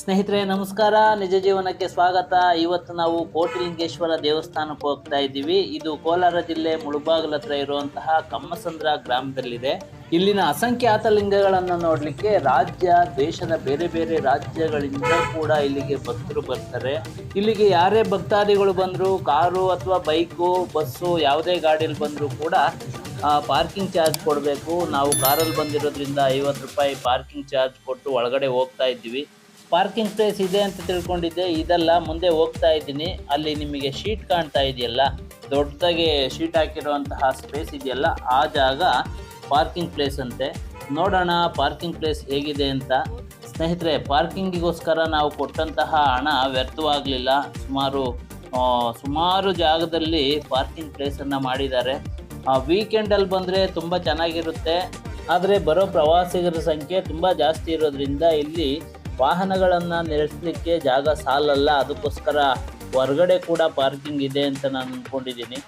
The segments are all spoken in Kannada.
ಸ್ನೇಹಿತರೆ, ನಮಸ್ಕಾರ. ನಿಜ ಜೀವನಕ್ಕೆ ಸ್ವಾಗತ. ಇವತ್ತು ನಾವು ಕೋಟಿಲಿಂಗೇಶ್ವರ ದೇವಸ್ಥಾನಕ್ಕೆ ಹೋಗ್ತಾ ಇದ್ದೀವಿ. ಇದು ಕೋಲಾರ ಜಿಲ್ಲೆ ಮುಳುಬಾಗಲ ಹತ್ರ ಇರುವಂತಹ ಕಮ್ಮಸಂದ್ರ ಗ್ರಾಮದಲ್ಲಿದೆ. ಇಲ್ಲಿನ ಅಸಂಖ್ಯಾತ ಲಿಂಗಗಳನ್ನು ನೋಡಲಿಕ್ಕೆ ರಾಜ್ಯ, ದೇಶದ ಬೇರೆ ಬೇರೆ ರಾಜ್ಯಗಳಿಂದ ಕೂಡ ಇಲ್ಲಿಗೆ ಭಕ್ತರು ಬರ್ತಾರೆ. ಇಲ್ಲಿಗೆ ಯಾರೇ ಭಕ್ತಾದಿಗಳು ಬಂದರೂ, ಕಾರು ಅಥವಾ ಬೈಕು, ಬಸ್ಸು, ಯಾವುದೇ ಗಾಡಿಯಲ್ಲಿ ಬಂದರೂ ಕೂಡ ಪಾರ್ಕಿಂಗ್ ಚಾರ್ಜ್ ಕೊಡಬೇಕು. ನಾವು ಕಾರಲ್ಲಿ ಬಂದಿರೋದ್ರಿಂದ ಐವತ್ತು ರೂಪಾಯಿ ಪಾರ್ಕಿಂಗ್ ಚಾರ್ಜ್ ಕೊಟ್ಟು ಒಳಗಡೆ ಹೋಗ್ತಾ ಇದ್ದೀವಿ. ಪಾರ್ಕಿಂಗ್ ಪ್ಲೇಸ್ ಇದೆ ಅಂತ ತಿಳ್ಕೊಂಡಿದ್ದೆ, ಇದೆಲ್ಲ ಮುಂದೆ ಹೋಗ್ತಾ ಇದ್ದೀನಿ. ಅಲ್ಲಿ ನಿಮಗೆ ಶೀಟ್ ಕಾಣ್ತಾ ಇದೆಯಲ್ಲ, ದೊಡ್ಡದಾಗಿ ಶೀಟ್ ಹಾಕಿರುವಂತಹ ಸ್ಪೇಸ್ ಇದೆಯಲ್ಲ, ಆ ಜಾಗ ಪಾರ್ಕಿಂಗ್ ಪ್ಲೇಸ್ ಅಂತೆ. ನೋಡೋಣ ಪಾರ್ಕಿಂಗ್ ಪ್ಲೇಸ್ ಹೇಗಿದೆ ಅಂತ. ಸ್ನೇಹಿತರೆ, ಪಾರ್ಕಿಂಗಿಗೋಸ್ಕರ ನಾವು ಕೊಟ್ಟಂತಹ ಹಣ ವ್ಯರ್ಥವಾಗಲಿಲ್ಲ. ಸುಮಾರು ಸುಮಾರು ಜಾಗದಲ್ಲಿ ಪಾರ್ಕಿಂಗ್ ಪ್ಲೇಸನ್ನು ಮಾಡಿದ್ದಾರೆ. ವೀಕೆಂಡಲ್ಲಿ ಬಂದರೆ ತುಂಬ ಚೆನ್ನಾಗಿರುತ್ತೆ. ಆದರೆ ಬರೋ ಪ್ರವಾಸಿಗರ ಸಂಖ್ಯೆ ತುಂಬ ಜಾಸ್ತಿ ಇರೋದ್ರಿಂದ ಇಲ್ಲಿ ವಾಹನಗಳನ್ನು ನಿಲ್ಲಿಸಲಿಕ್ಕೆ ಜಾಗ ಸಾಲಲ್ಲ, ಅದಕ್ಕೋಸ್ಕರ ಹೊರಗಡೆ ಕೂಡ ಪಾರ್ಕಿಂಗ್ ಇದೆ ಅಂತ ನಾನು ಅಂದ್ಕೊಂಡಿದ್ದೀನಿ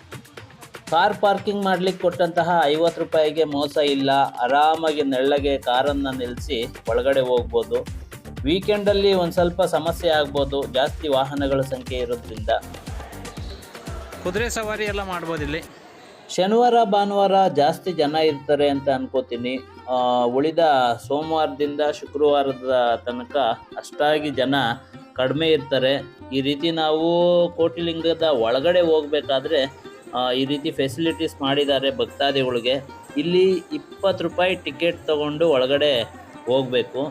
ಕಾರ್ ಪಾರ್ಕಿಂಗ್ ಮಾಡ್ಲಿಕ್ಕೆ ಕೊಟ್ಟಂತಹ ಐವತ್ತು ರೂಪಾಯಿಗೆ ಮೋಸ ಇಲ್ಲ, ಆರಾಮಾಗಿ ನೆಳ್ಳಗೆ ಕಾರನ್ನು ನಿಲ್ಲಿಸಿ ಒಳಗಡೆ ಹೋಗ್ಬೋದು. ವೀಕೆಂಡಲ್ಲಿ ಒಂದು ಸ್ವಲ್ಪ ಸಮಸ್ಯೆ ಆಗ್ಬೋದು, ಜಾಸ್ತಿ ವಾಹನಗಳ ಸಂಖ್ಯೆ ಇರೋದ್ರಿಂದ. ಕುದುರೆ ಸವಾರಿ ಎಲ್ಲ ಮಾಡ್ಬೋದು ಇಲ್ಲಿ. ಶನಿವಾರ, ಭಾನುವಾರ ಜಾಸ್ತಿ ಜನ ಇರ್ತಾರೆ ಅಂತ ಅನ್ಕೋತೀನಿ. ಉಳಿದ ಸೋಮವಾರದಿಂದ ಶುಕ್ರವಾರದ ತನಕ ಅಷ್ಟಾಗಿ ಜನ ಕಡಿಮೆ ಇರ್ತಾರೆ. ಈ ರೀತಿ ನಾವು ಕೋಟಿಲಿಂಗದ ಒಳಗಡೆ ಹೋಗ್ಬೇಕಾದ್ರೆ ಈ ರೀತಿ ಫೆಸಿಲಿಟೀಸ್ ಮಾಡಿದ್ದಾರೆ ಭಕ್ತಾದಿಗಳಿಗೆ. ಇಲ್ಲಿ ಇಪ್ಪತ್ತು ರೂಪಾಯಿ ಟಿಕೆಟ್ ತಗೊಂಡು ಒಳಗಡೆ ಹೋಗಬೇಕು.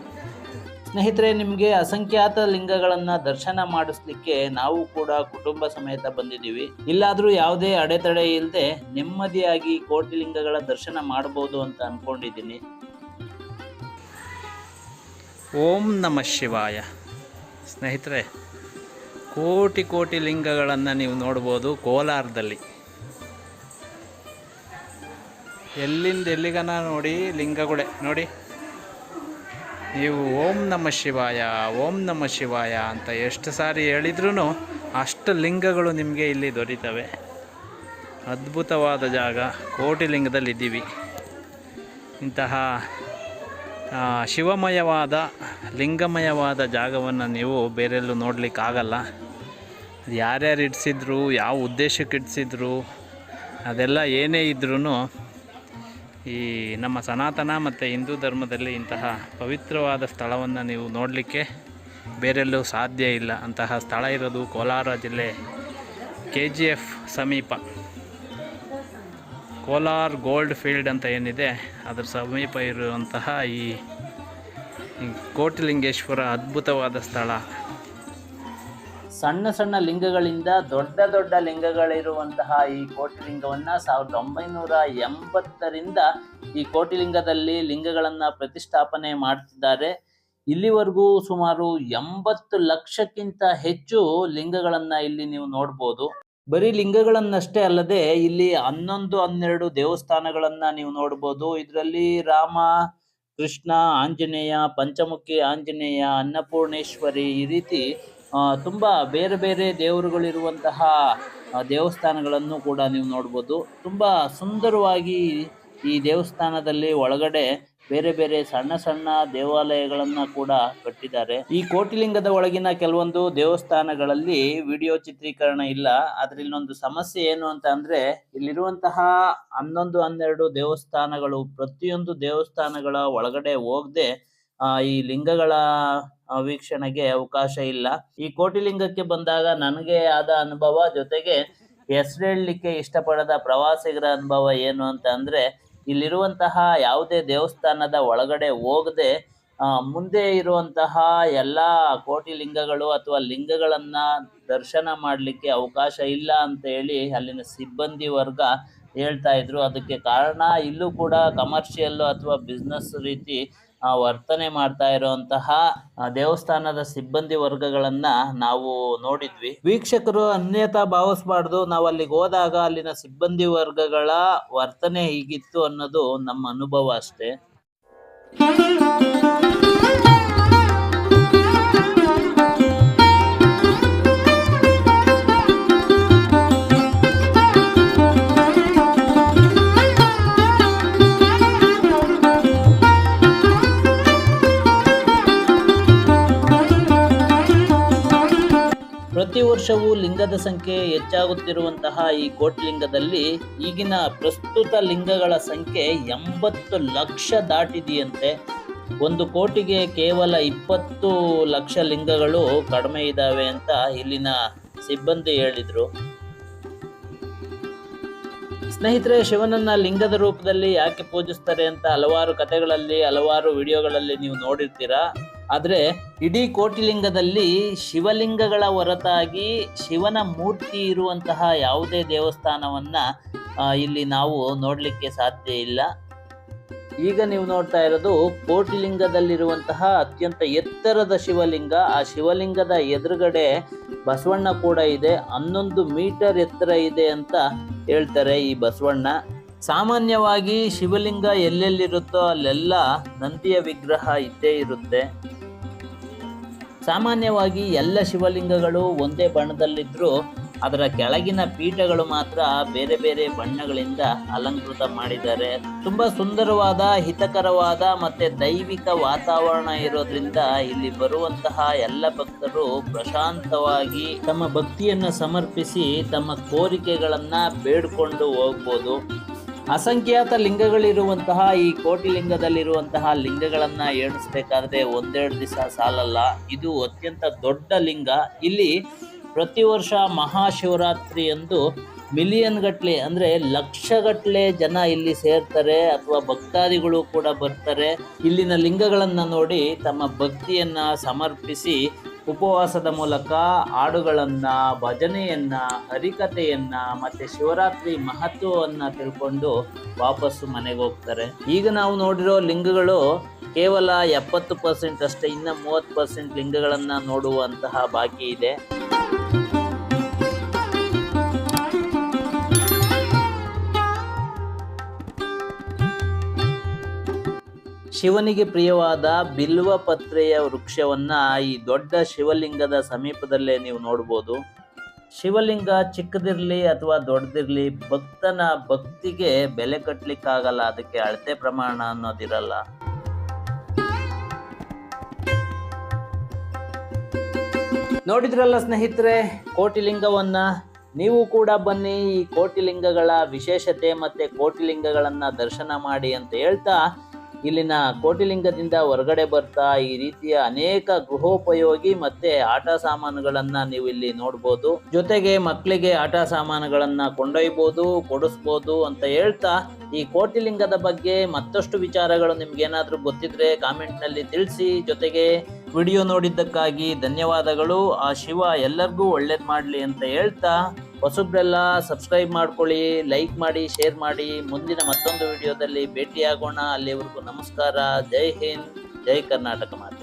ಸ್ನೇಹಿತರೆ, ನಿಮಗೆ ಅಸಂಖ್ಯಾತ ಲಿಂಗಗಳನ್ನು ದರ್ಶನ ಮಾಡಿಸ್ಲಿಕ್ಕೆ ನಾವು ಕೂಡ ಕುಟುಂಬ ಸಮೇತ ಬಂದಿದ್ದೀವಿ. ಇಲ್ಲಾದರೂ ಯಾವುದೇ ಅಡೆತಡೆ ಇಲ್ಲದೆ ನೆಮ್ಮದಿಯಾಗಿ ಕೋಟಿ ಲಿಂಗಗಳ ದರ್ಶನ ಮಾಡಬಹುದು ಅಂತ ಅನ್ಕೊಂಡಿದ್ದೀನಿ. ಓಂ ನಮ ಶಿವಾಯ. ಸ್ನೇಹಿತರೆ, ಕೋಟಿ ಕೋಟಿ ಲಿಂಗಗಳನ್ನು ನೀವು ನೋಡ್ಬೋದು ಕೋಲಾರದಲ್ಲಿ. ಎಲ್ಲಿಂದ ಎಲ್ಲಿಗನ ನೋಡಿ ಲಿಂಗಗಳೇ ನೋಡಿ. ನೀವು ಓಂ ನಮ ಶಿವಾಯ, ಓಂ ನಮ ಶಿವಾಯ ಅಂತ ಎಷ್ಟು ಸಾರಿ ಹೇಳಿದ್ರೂ ಅಷ್ಟು ಲಿಂಗಗಳು ನಿಮಗೆ ಇಲ್ಲಿ ದೊರೀತವೆ. ಅದ್ಭುತವಾದ ಜಾಗ, ಕೋಟಿ ಲಿಂಗದಲ್ಲಿ ಇದ್ದೀವಿ ಇಂತಹ ಶಿವಮಯವಾದ, ಲಿಂಗಮಯವಾದ ಜಾಗವನ್ನು ನೀವು ಬೇರೆಲ್ಲೂ ನೋಡಲಿಕ್ಕಾಗಲ್ಲ. ಯಾರ್ಯಾರು ಇಡಿಸಿದ್ರು, ಯಾವ ಉದ್ದೇಶಕ್ಕೆ ಇಡಿಸಿದ್ರು, ಅದೆಲ್ಲ ಏನೇ ಇದ್ರೂ ಈ ನಮ್ಮ ಸನಾತನ ಮತ್ತು ಹಿಂದೂ ಧರ್ಮದಲ್ಲಿ ಇಂತಹ ಪವಿತ್ರವಾದ ಸ್ಥಳವನ್ನು ನೀವು ನೋಡಲಿಕ್ಕೆ ಬೇರೆಲ್ಲೂ ಸಾಧ್ಯ ಇಲ್ಲ. ಅಂತಹ ಸ್ಥಳ ಇರೋದು ಕೋಲಾರ ಜಿಲ್ಲೆ. ಕೆ ಜಿ ಎಫ್ ಸಮೀಪ. ಕೋಲಾರ್ ಗೋಲ್ಡ್ ಫೀಲ್ಡ್ ಅಂತ ಏನಿದೆ, ಅದರ ಸಮೀಪ ಇರುವಂತಹ ಈ ಕೋಟಿಲಿಂಗೇಶ್ವರ ಅದ್ಭುತವಾದ ಸ್ಥಳ. ಸಣ್ಣ ಸಣ್ಣ ಲಿಂಗಗಳಿಂದ ದೊಡ್ಡ ದೊಡ್ಡ ಲಿಂಗಗಳಿರುವಂತಹ ಈ ಕೋಟಿಲಿಂಗವನ್ನು ಸಾವಿರದ ಒಂಬೈನೂರ ಎಂಬತ್ತರಿಂದ ಈ ಕೋಟಿಲಿಂಗದಲ್ಲಿ ಲಿಂಗಗಳನ್ನು ಪ್ರತಿಷ್ಠಾಪನೆ ಮಾಡ್ತಿದ್ದಾರೆ. ಇಲ್ಲಿವರೆಗೂ ಸುಮಾರು ಎಂಬತ್ತು ಲಕ್ಷಕ್ಕಿಂತ ಹೆಚ್ಚು ಲಿಂಗಗಳನ್ನು ಇಲ್ಲಿ ನೀವು ನೋಡ್ಬೋದು. ಬರೀ ಲಿಂಗಗಳನ್ನಷ್ಟೇ ಅಲ್ಲದೆ ಇಲ್ಲಿ ಹನ್ನೊಂದು, ಹನ್ನೆರಡು ದೇವಸ್ಥಾನಗಳನ್ನ ನೀವು ನೋಡ್ಬೋದು. ಇದರಲ್ಲಿ ರಾಮ, ಕೃಷ್ಣ, ಆಂಜನೇಯ, ಪಂಚಮುಖಿ, ಆಂಜನೇಯ, ಅನ್ನಪೂರ್ಣೇಶ್ವರಿ ಈ ರೀತಿ ತುಂಬಾ ಬೇರೆ ಬೇರೆ ದೇವರುಗಳಿರುವಂತಹ ದೇವಸ್ಥಾನಗಳನ್ನು ಕೂಡ ನೀವು ನೋಡ್ಬೋದು. ತುಂಬಾ ಸುಂದರವಾಗಿ ಈ ದೇವಸ್ಥಾನದಲ್ಲಿ ಒಳಗಡೆ ಬೇರೆ ಬೇರೆ ಸಣ್ಣ ಸಣ್ಣ ದೇವಾಲಯಗಳನ್ನ ಕೂಡ ಕಟ್ಟಿದ್ದಾರೆ. ಈ ಕೋಟಿಲಿಂಗದ ಒಳಗಿನ ಕೆಲವೊಂದು ದೇವಸ್ಥಾನಗಳಲ್ಲಿ ವಿಡಿಯೋ ಚಿತ್ರೀಕರಣ ಇಲ್ಲ. ಆದ್ರೆ ಇಲ್ಲೊಂದು ಸಮಸ್ಯೆ ಏನು ಅಂತ ಅಂದ್ರೆ, ಇಲ್ಲಿರುವಂತಹ ಹನ್ನೊಂದು ಹನ್ನೆರಡು ದೇವಸ್ಥಾನಗಳು ಪ್ರತಿಯೊಂದು ದೇವಸ್ಥಾನಗಳ ಒಳಗಡೆ ಹೋಗದೆ ಈ ಲಿಂಗಗಳ ವೀಕ್ಷಣೆಗೆ ಅವಕಾಶ ಇಲ್ಲ. ಈ ಕೋಟಿಲಿಂಗಕ್ಕೆ ಬಂದಾಗ ನನಗೆ ಆದ ಅನುಭವ, ಜೊತೆಗೆ ಹೆಸರೇಳಲಿಕ್ಕೆ ಇಷ್ಟಪಡದ ಪ್ರವಾಸಿಗರ ಅನುಭವ ಏನು ಅಂತ ಅಂದ್ರೆ, ಇಲ್ಲಿರುವಂತಹ ಯಾವುದೇ ದೇವಸ್ಥಾನದ ಒಳಗಡೆ ಹೋಗದೆ ಮುಂದೆ ಇರುವಂತಹ ಎಲ್ಲ ಕೋಟಿ ಲಿಂಗಗಳು ಅಥವಾ ಲಿಂಗಗಳನ್ನ ದರ್ಶನ ಮಾಡಲಿಕ್ಕೆ ಅವಕಾಶ ಇಲ್ಲ ಅಂತ ಹೇಳಿ ಅಲ್ಲಿನ ಸಿಬ್ಬಂದಿ ವರ್ಗ ಹೇಳ್ತಾ ಇದ್ರು. ಅದಕ್ಕೆ ಕಾರಣ ಇಲ್ಲೂ ಕೂಡ ಕಮರ್ಷಿಯಲ್ ಅಥವಾ ಬಿಸ್ನೆಸ್ ರೀತಿ ವರ್ತನೆ ಮಾಡ್ತಾ ಇರುವಂತಹ ದೇವಸ್ಥಾನದ ಸಿಬ್ಬಂದಿ ವರ್ಗಗಳನ್ನ ನಾವು ನೋಡಿದ್ವಿ. ವೀಕ್ಷಕರು ಅನ್ಯತಾ ಭಾವಿಸಬಾರ್ದು. ನಾವು ಅಲ್ಲಿಗೆ ಹೋದಾಗ ಅಲ್ಲಿನ ಸಿಬ್ಬಂದಿ ವರ್ಗಗಳ ವರ್ತನೆ ಹೀಗಿತ್ತು ಅನ್ನೋದು ನಮ್ಮ ಅನುಭವ ಅಷ್ಟೇ. ಪ್ರತಿ ವರ್ಷವೂ ಲಿಂಗದ ಸಂಖ್ಯೆ ಹೆಚ್ಚಾಗುತ್ತಿರುವಂತಹ ಈ ಕೋಟ್ಲಿಂಗದಲ್ಲಿ ಈಗಿನ ಪ್ರಸ್ತುತ ಲಿಂಗಗಳ ಸಂಖ್ಯೆ ಎಂಬತ್ತು ಲಕ್ಷ ದಾಟಿದೆಯಂತೆ. ಒಂದು ಕೋಟಿಗೆ ಕೇವಲ ಇಪ್ಪತ್ತು ಲಕ್ಷ ಲಿಂಗಗಳು ಕಡಿಮೆ ಇದ್ದಾವೆ ಅಂತ ಇಲ್ಲಿನ ಸಿಬ್ಬಂದಿ ಹೇಳಿದರು. ಸ್ನೇಹಿತರೆ, ಶಿವನನ್ನ ಲಿಂಗದ ರೂಪದಲ್ಲಿ ಯಾಕೆ ಪೂಜಿಸ್ತಾರೆ ಅಂತ ಹಲವಾರು ಕಥೆಗಳಲ್ಲಿ, ಹಲವಾರು ವಿಡಿಯೋಗಳಲ್ಲಿ ನೀವು ನೋಡಿರ್ತೀರಾ? ಆದ್ರೆ ಇಡೀ ಕೋಟಿಲಿಂಗದಲ್ಲಿ ಶಿವಲಿಂಗಗಳ ಹೊರತಾಗಿ ಶಿವನ ಮೂರ್ತಿ ಇರುವಂತಹ ಯಾವುದೇ ದೇವಸ್ಥಾನವನ್ನ ಇಲ್ಲಿ ನಾವು ನೋಡಲಿಕ್ಕೆ ಸಾಧ್ಯ ಇಲ್ಲ. ಈಗ ನೀವು ನೋಡ್ತಾ ಇರೋದು ಕೋಟಿಲಿಂಗದಲ್ಲಿರುವಂತಹ ಅತ್ಯಂತ ಎತ್ತರದ ಶಿವಲಿಂಗ. ಆ ಶಿವಲಿಂಗದ ಎದುರುಗಡೆ ಬಸವಣ್ಣ ಕೂಡ ಇದೆ. ಹನ್ನೊಂದು ಮೀಟರ್ ಎತ್ತರ ಇದೆ ಅಂತ ಹೇಳ್ತಾರೆ ಈ ಬಸವಣ್ಣ. ಸಾಮಾನ್ಯವಾಗಿ ಶಿವಲಿಂಗ ಎಲ್ಲೆಲ್ಲಿರುತ್ತೋ ಅಲ್ಲೆಲ್ಲ ನಂದಿಯ ವಿಗ್ರಹ ಇದ್ದೇ ಇರುತ್ತೆ. ಸಾಮಾನ್ಯವಾಗಿ ಎಲ್ಲ ಶಿವಲಿಂಗಗಳು ಒಂದೇ ಬಣ್ಣದಲ್ಲಿದ್ದರೂ ಅದರ ಕೆಳಗಿನ ಪೀಠಗಳು ಮಾತ್ರ ಬೇರೆ ಬೇರೆ ಬಣ್ಣಗಳಿಂದ ಅಲಂಕೃತ ಮಾಡಿದ್ದಾರೆ. ತುಂಬ ಸುಂದರವಾದ, ಹಿತಕರವಾದ ಮತ್ತು ದೈವಿಕ ವಾತಾವರಣ ಇರೋದ್ರಿಂದ ಇಲ್ಲಿ ಬರುವಂತಹ ಎಲ್ಲ ಭಕ್ತರು ಪ್ರಶಾಂತವಾಗಿ ತಮ್ಮ ಭಕ್ತಿಯನ್ನು ಸಮರ್ಪಿಸಿ ತಮ್ಮ ಕೋರಿಕೆಗಳನ್ನು ಬೇಡ್ಕೊಂಡು ಹೋಗ್ಬೋದು. ಅಸಂಖ್ಯಾತ ಲಿಂಗಗಳಿರುವಂತಹ, ಈ ಕೋಟಿಲಿಂಗದಲ್ಲಿರುವಂತಹ ಲಿಂಗಗಳನ್ನ ಎಣಿಸ್ಬೇಕಾದ್ರೆ ಒಂದೆರಡು ದಿವಸ ಸಾಲಲ್ಲ. ಇದು ಅತ್ಯಂತ ದೊಡ್ಡ ಲಿಂಗ. ಇಲ್ಲಿ ಪ್ರತಿ ವರ್ಷ ಮಹಾಶಿವರಾತ್ರಿ ಎಂದು ಮಿಲಿಯನ್ ಗಟ್ಟಲೆ ಅಂದ್ರೆ ಲಕ್ಷಗಟ್ಟಲೆ ಜನ ಇಲ್ಲಿ ಸೇರ್ತಾರೆ, ಅಥವಾ ಭಕ್ತಾದಿಗಳು ಕೂಡ ಬರ್ತಾರೆ. ಇಲ್ಲಿನ ಲಿಂಗಗಳನ್ನು ನೋಡಿ ತಮ್ಮ ಭಕ್ತಿಯನ್ನ ಸಮರ್ಪಿಸಿ ಉಪವಾಸದ ಮೂಲಕ ಹಾಡುಗಳನ್ನ, ಭಜನೆಯನ್ನ ಹರಿಕತೆಯನ್ನ ಮತ್ತೆ ಶಿವರಾತ್ರಿ ಮಹತ್ವವನ್ನ ತಿಳ್ಕೊಂಡು ವಾಪಸ್ಸು ಮನೆಗೆ ಹೋಗ್ತಾರೆ. ಈಗ ನಾವು ನೋಡಿರೋ ಲಿಂಗಗಳು ಕೇವಲ ಎಪ್ಪತ್ತು ಪರ್ಸೆಂಟ್ ಅಷ್ಟೇ, ಇನ್ನ ಮೂವತ್ತು ಪರ್ಸೆಂಟ್ ಲಿಂಗಗಳನ್ನ ನೋಡುವಂತಹ ಬಾಕಿ ಇದೆ. ಶಿವನಿಗೆ ಪ್ರಿಯವಾದ ಬಿಲ್ವ ಪತ್ರೆಯ ವೃಕ್ಷವನ್ನ ಈ ದೊಡ್ಡ ಶಿವಲಿಂಗದ ಸಮೀಪದಲ್ಲೇ ನೀವು ನೋಡ್ಬೋದು. ಶಿವಲಿಂಗ ಚಿಕ್ಕದಿರಲಿ ಅಥವಾ ದೊಡ್ಡದಿರಲಿ ಭಕ್ತನ ಭಕ್ತಿಗೆ ಬೆಲೆ ಕಟ್ಟಲಿಕ್ಕಾಗಲ್ಲ ಅದಕ್ಕೆ ಅಳತೆ ಪ್ರಮಾಣ ಅನ್ನೋದಿರಲ್ಲ. ನೋಡಿದ್ರಲ್ಲ ಸ್ನೇಹಿತರೆ, ಕೋಟಿಲಿಂಗವನ್ನ? ನೀವು ಕೂಡ ಬನ್ನಿ, ಈ ಕೋಟಿಲಿಂಗಗಳ ವಿಶೇಷತೆ ಮತ್ತೆ ಕೋಟಿಲಿಂಗಗಳನ್ನ ದರ್ಶನ ಮಾಡಿ ಅಂತ ಹೇಳ್ತಾ ಇಲ್ಲಿನ ಕೋಟಿಲಿಂಗದಿಂದ ಹೊರಗಡೆ ಬರ್ತಾ ಈ ರೀತಿಯ ಅನೇಕ ಗೃಹೋಪಯೋಗಿ ಮತ್ತೆ ಆಟ ಸಾಮಾನುಗಳನ್ನ ನೀವು ಇಲ್ಲಿ ನೋಡ್ಬೋದು. ಜೊತೆಗೆ ಮಕ್ಕಳಿಗೆ ಆಟ ಸಾಮಾನುಗಳನ್ನ ಕೊಂಡೊಯ್ಬೋದು, ಕೊಡಿಸ್ಬೋದು ಅಂತ ಹೇಳ್ತಾ ಈ ಕೋಟಿಲಿಂಗದ ಬಗ್ಗೆ ಮತ್ತಷ್ಟು ವಿಚಾರಗಳು ನಿಮ್ಗೇನಾದ್ರೂ ಗೊತ್ತಿದ್ರೆ ಕಾಮೆಂಟ್ನಲ್ಲಿ ತಿಳಿಸಿ. ಜೊತೆಗೆ ವಿಡಿಯೋ ನೋಡಿದ್ದಕ್ಕಾಗಿ ಧನ್ಯವಾದಗಳು. ಆ ಶಿವ ಎಲ್ಲರಿಗೂ ಒಳ್ಳೇದ್ ಮಾಡ್ಲಿ ಅಂತ ಹೇಳ್ತಾ ಹೊಸಬ್ರೆಲ್ಲ ಸಬ್ಸ್ಕ್ರೈಬ್ ಮಾಡ್ಕೊಳ್ಳಿ ಲೈಕ್ ಮಾಡಿ ಶೇರ್ ಮಾಡಿ. ಮುಂದಿನ ಮತ್ತೊಂದು ವಿಡಿಯೋದಲ್ಲಿ ಭೇಟಿಯಾಗೋಣ. ಅಲ್ಲಿವರೆಗೂ ನಮಸ್ಕಾರ. ಜೈ ಹಿಂದ್, ಜೈ ಕರ್ನಾಟಕ ಮಾತೆ.